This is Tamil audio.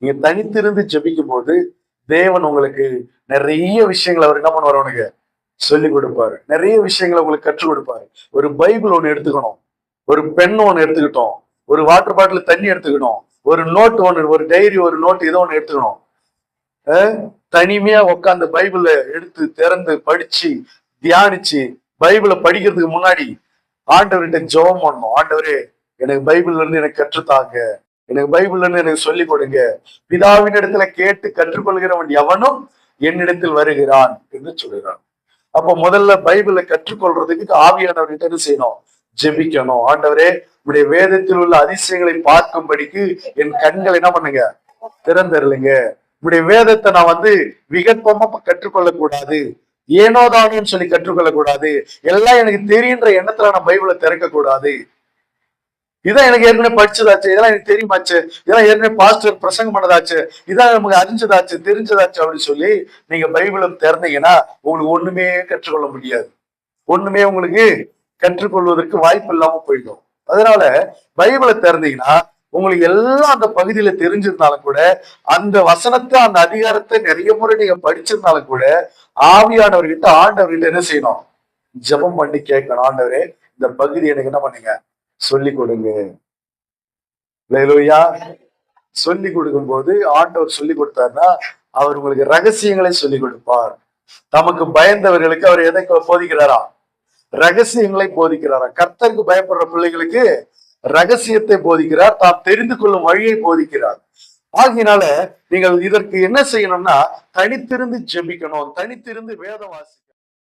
நீங்க தனித்திருந்து ஜபிக்கும் போது தேவன் உங்களுக்கு நிறைய விஷயங்களை அவர் என்ன பண்ணுவார் உனக்கு சொல்லி கொடுப்பாரு. நிறைய விஷயங்களை உங்களுக்கு கற்றுக் கொடுப்பாரு. ஒரு பைபிள் ஒன்று எடுத்துக்கணும். ஒரு பெண் ஒன்று எடுத்துக்கிட்டோம். ஒரு வாட்டர் பாட்டில் தண்ணி எடுத்துக்கணும் ஒரு நோட் ஒன்று ஒரு டைரி ஒரு நோட் ஏதோ ஒன்று எடுத்துக்கணும். தனிமையா உட்காந்து பைபிளை எடுத்து திறந்து படிச்சு தியானிச்சு பைபிளை படிக்கிறதுக்கு முன்னாடி ஆண்டவர்கிட்ட ஜெபம் பண்ணணும். ஆண்டவரே எனக்கு பைபிள்ல இருந்து எனக்கு கற்றுத்தாங்க எனக்கு பைபிள்னு எனக்கு சொல்லிக் கொடுங்க. பிதாவின் இடத்துல கேட்டு கற்றுக்கொள்கிறவன் எவனும் என்னிடத்தில் வருகிறான் என்று சொல்கிறான் அப்ப முதல்ல பைபிளை கற்றுக்கொள்றதுக்கு ஆவியானவர்கிட்ட என்ன செய்யணும்? ஜெபிக்கணும். ஆண்டவரே உடைய வேதத்தில் உள்ள அதிசயங்களை பார்க்கும்படிக்கு என் கண்களை என்ன பண்ணுங்க? திறந்தருளுங்க. உடைய வேதத்தை நான் வந்து விகற்பமா கற்றுக்கொள்ள கூடாது ஏனோதானோன்னு சொல்லி கற்றுக்கொள்ள கூடாது எல்லாம் எனக்கு தெரியுன்ற எண்ணத்துல நான் பைபிளை திறக்க கூடாது இதான் எனக்கு ஏற்கனவே படிச்சதாச்சு இதெல்லாம் எனக்கு தெரியுமாச்சு இதெல்லாம் ஏற்கனவே பாஸ்டர் பிரசங்கம் பண்ணதாச்சு இதான் நமக்கு அறிஞ்சதாச்சு தெரிஞ்சதாச்சு அப்படின்னு சொல்லி நீங்க பைபிளும் திறந்தீங்கன்னா உங்களுக்கு ஒண்ணுமே கற்றுக்கொள்ள முடியாது. ஒண்ணுமே உங்களுக்கு கற்றுக்கொள்வதற்கு வாய்ப்பு இல்லாம போயிடும். அதனால பைபிளை திறந்தீங்கன்னா உங்களுக்கு எல்லாம் அந்த பகுதியில தெரிஞ்சிருந்தாலும் கூட அந்த வசனத்தை அந்த அதிகாரத்தை நிறைய முறை நீங்க படிச்சிருந்தாலும் கூட ஆவியானவர்கிட்ட ஆண்டவர்கிட்ட என்ன செய்யணும்? ஜெபம் பண்ணி கேட்கணும். ஆண்டவரே இந்த பகுதி எனக்கு என்ன பண்ணுங்க? சொல்லி கொடுங்க. லேலூயா சொல்லி கொடுக்கும்போது ஆண்டவர் சொல்லி கொடுத்தாருன்னா அவர் உங்களுக்கு ரகசியங்களை சொல்லி கொடுப்பார். தமக்கு பயந்தவர்களுக்கு அவர் எதை போதிக்கிறாரா? ரகசியங்களை போதிக்கிறாரா? கர்த்தருக்கு பயப்படுற பிள்ளைகளுக்கு ரகசியத்தை போதிக்கிறார். தாம் தெரிந்து கொள்ளும் வழியை போதிக்கிறார். ஆகினால நீங்கள் இதற்கு என்ன செய்யணும்னா தனித்திருந்து ஜெபிக்கணும். தனித்திருந்து வேதவாசி